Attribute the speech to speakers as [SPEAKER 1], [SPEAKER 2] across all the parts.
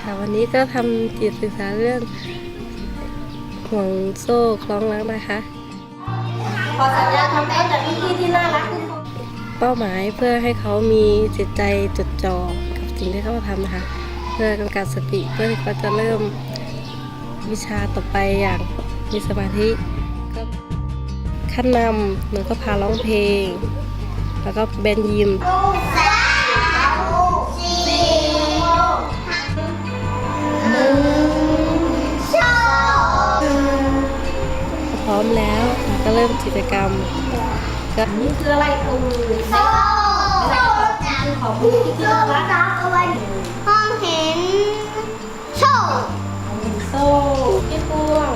[SPEAKER 1] ค่ะวันนี้ก็ทำจิตศึกษาเรื่องห่วงโซ่คล้องรักนะคะ
[SPEAKER 2] ขอสัญญาทำต้นจากพี่ที่น่ารักทุกคน
[SPEAKER 1] เป้าหมายเพื่อให้เขามีจิตใจจดจ่อกับสิ่งที่เขาทำนะคะ เพื่อกำกับสติเพื่อที่เขาจะเริ่มวิชาต่อไปอย่างมีสมาธิก็ขั้นนำหนูก็พาร้องเพลง แล้วก็เบนยิม แล้วเราก็เริ่มกิจกรรมก็
[SPEAKER 2] นี่คืออะไรเอ่ยโซ่คือของพี่ที่น่ารัก
[SPEAKER 3] ห้องเห็นโชว์
[SPEAKER 2] โซ่พี่พวง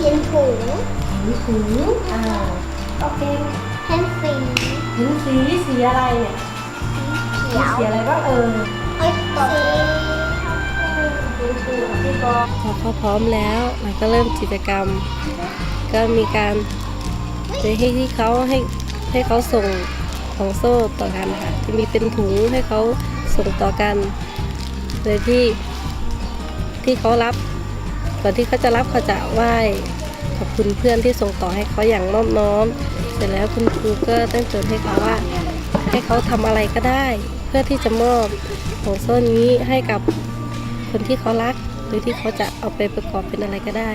[SPEAKER 3] เห็นถุง
[SPEAKER 2] เห็นถุงอ่าโอเค
[SPEAKER 3] เห็นสี
[SPEAKER 2] เห็นสีสีอะไรเนี่ย
[SPEAKER 3] เขียว
[SPEAKER 2] สีอะไรบ้างเอ่ย
[SPEAKER 3] เอ้ยสี
[SPEAKER 2] คุณครูกับพี่กอ
[SPEAKER 1] พอเขาพร้อมแล้วเราก็เริ่มกิจกรรม ก็มีการจะให้ที่เขาให้ให้เขาส่งของโซ่ต่อกันนะคะจะมีเป็นถุงให้เขาส่งต่อกันโดยที่ที่เขารับก่อนที่เขาจะรับเขาจะไหว้ขอบคุณเพื่อนที่ส่งต่อให้เขาอย่างนอบน้อม เสร็จแล้วคุณครูก็ตั้งโจทย์ให้เขาว่า ให้เขาทำอะไรก็ได้ เพื่อที่จะมอบของโซ่นี้ให้กับคนที่เขารัก หรือที่เขาจะเอาไปประกอบเป็นอะไรก็ได้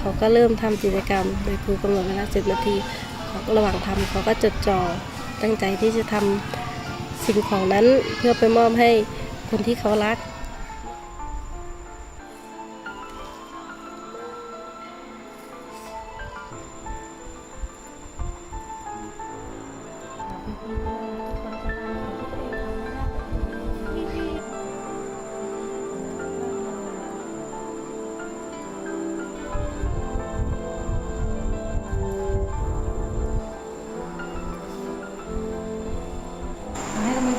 [SPEAKER 1] เขาก็เริ่มทำกิจกรรม โดยครูกำหนดเวลา10นาทีเขาระหว่างทำเขาก็จดจ่อตั้งใจที่จะทำสิ่งของนั้นเพื่อไปมอบให้คนที่เขารัก
[SPEAKER 2] ม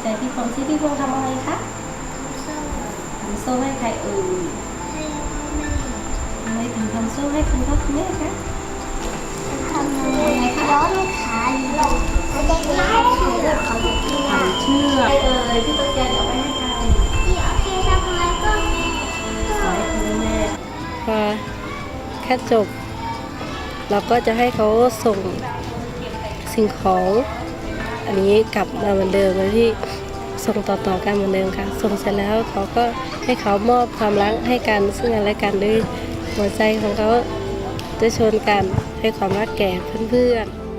[SPEAKER 2] ให้กำลังใจพี่พวงที่พี่พวงทำอะไรคะทำโซ่ให้ใครเอ่ยทำไมถึงทำโซ่ให้คุณพ่อคุณแม่คะ
[SPEAKER 3] ทำไงร้อนขาลงไม่ได้ไม่ได้ถือเขาอยู่ที่หน้า
[SPEAKER 2] เชื่อใครเอ่ยพี่ตุ๊กแกเอาไปให้ใคร
[SPEAKER 3] ที่โอเคทำอะไรก็
[SPEAKER 2] ขอให้คุณแม่
[SPEAKER 1] พอแค่จบ เราก็จะให้เขาส่งสิ่งของ อันนี้กลับมาเหมือนเดิมเลยที่ส่งต่อๆกันเหมือนเดิมค่ะ ส่งเสร็จแล้วเขาก็ให้เขามอบความรักให้กันซึ่งกันและกันด้วยหัวใจของเขาจะชนกันให้ความรักแก่เพื่อนๆ